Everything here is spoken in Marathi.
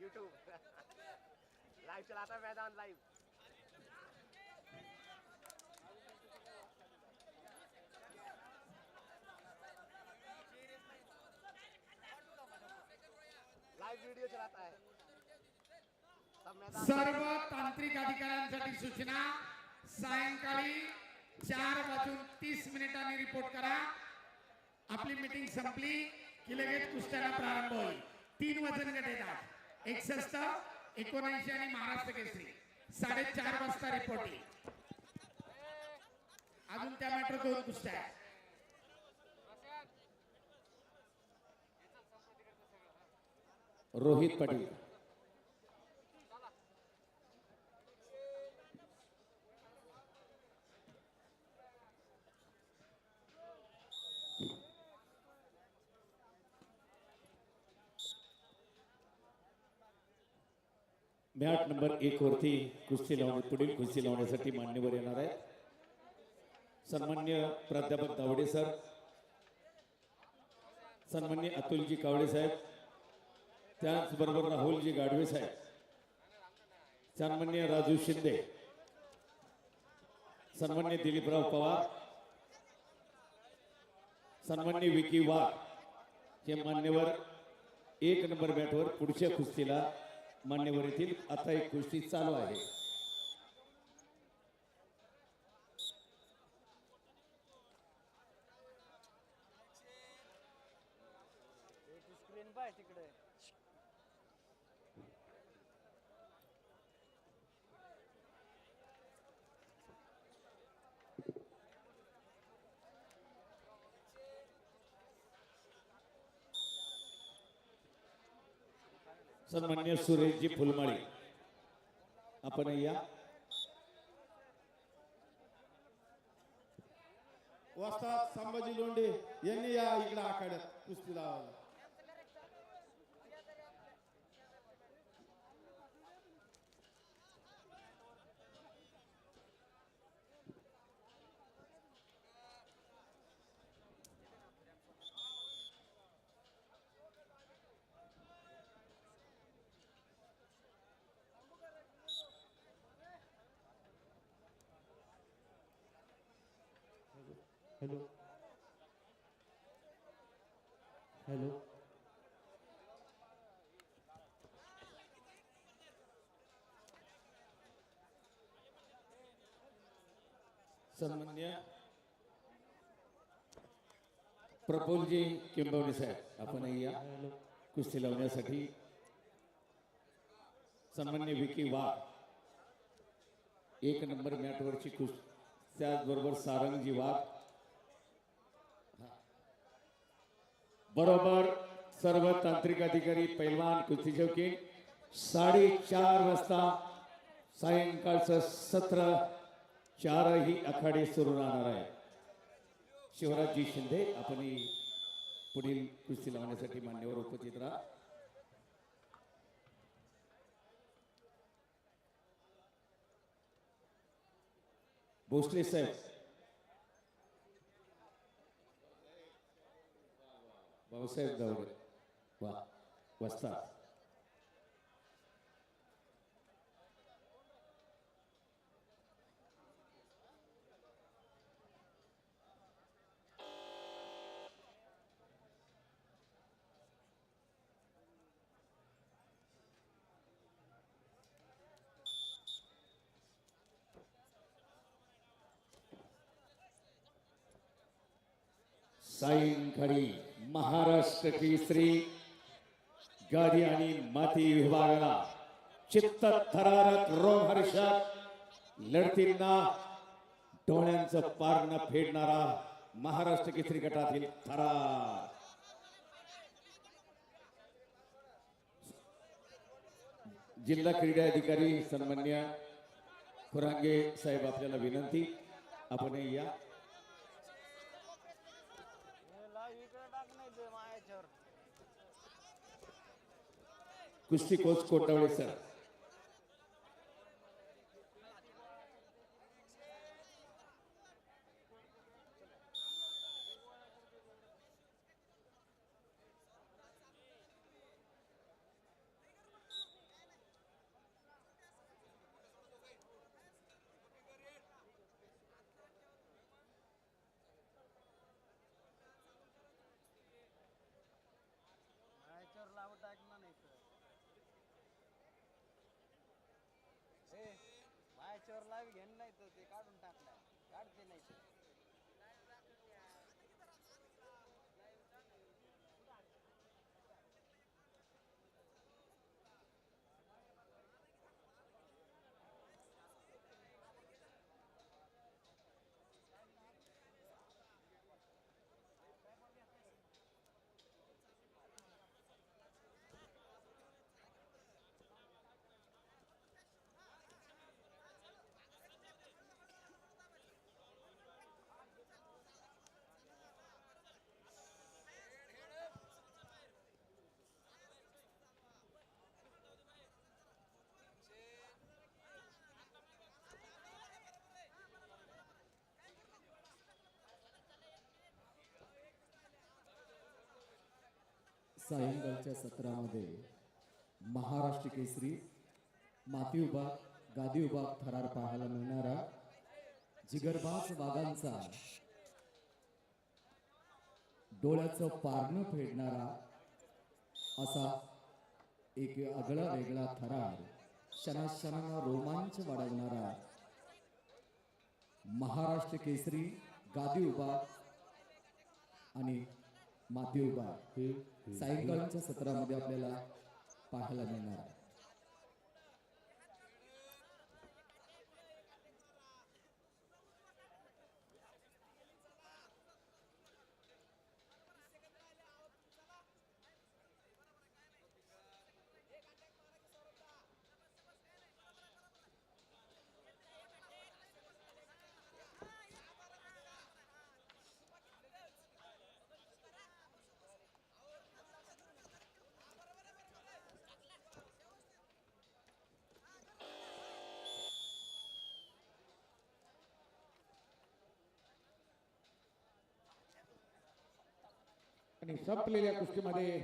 यूट्यूब लाइव चलाता मैदान लाइव लाइव वीडियो चलाता है. सर्व तांत्रिक अधिकाऱ्यांसाठी सूचना. सायंकाळी चार वाजून तीस मिनिटांनी रिपोर्ट करा. आपली मीटिंग संपली की लगेच कुस्त्याला प्रारंभ होईल. तीन वजन गट येतात. एकसष्ट एकोणऐंशी आणि महाराष्ट्र केसरी. साडेचार वाजता रिपोर्टिंग अजून त्या मॅटर दोन कुस्त्या आहेत. रोहित पाटील. मॅट नंबर एक वरती कुस्ती लावणे पुढील कुस्ती लावण्यासाठी मान्यवर येणार आहे सन्मान्य प्राध्यापक दावडे सर सन्मान्य अतुलजी कावडे साहेब त्याचबरोबर राहुलजी गाडवे साहेब सन्मान्य राजू शिंदे सन्मान्य दिलीपराव पवार सन्मान्य विकी वाघ हे मान्यवर एक नंबर बॅटवर पुढच्या कुस्तीला मान्यवर येथील आता एक कुस्ती चालू आहे. तिकडे. सन्मान्य सुरेशजी फुलमाळी. आपण या. वस्ताद संभाजी लोंढे यांनी या इकडे आखाड्यात कुस्ती लावला. हॅलो हॅलो सन्मान्य प्रफुलजी किंबवणे साहेब आपण या कुस्ती लावण्यासाठी. सन्मान्य विकी वाघ एक नंबर मॅटवरची कुस त्याचबरोबर सारंगजी वाघ. बरोबर सर्व तांत्रिक अधिकारी पैलवान कुस्ती चौकी साडेचार वाजता सायंकाळचं सत्र चारही आखाडे सुरू राहणार आहे. शिवराजजी शिंदे आपण पुढील कुस्ती लावण्यासाठी मान्यवर उपस्थित राहा. भोसले साहेब भाऊसाहेब गावडे वा वस्ता सायंकाळी महाराष्ट्र केसरी गादी आणि माती विभागाला चित्त थरारक रोमहर्षक लढतींना डोळ्यांचं पारण फेडणारा महाराष्ट्र केसरी गटातील थरार. जिल्हा क्रीडा अधिकारी सन्मान्य खुरांगे साहेब आपल्याला विनंती आपण या కుస్తీ కోచ్ కోట पिक्चर लाईव्ह घेणं नाही तर ते काढून टाकलाय काढते नाही ते. सायंकाळच्या सत्रामध्ये महाराष्ट्र केसरी माती उभा गादी उभा थरार पाहायला मिळणारा जिगरबाज वाघांचा डोळ्याचं पारणं फेडणारा असा एक आगळा वेगळा थरार क्षणाक्षणाला रोमांच वाढवणारा महाराष्ट्र केसरी गादी उभा आणि माती विभाग हे सायंकाळच्या सत्रामध्ये आपल्याला पाहायला मिळणार. आहे आणि संपलेल्या कुस्तीमध्ये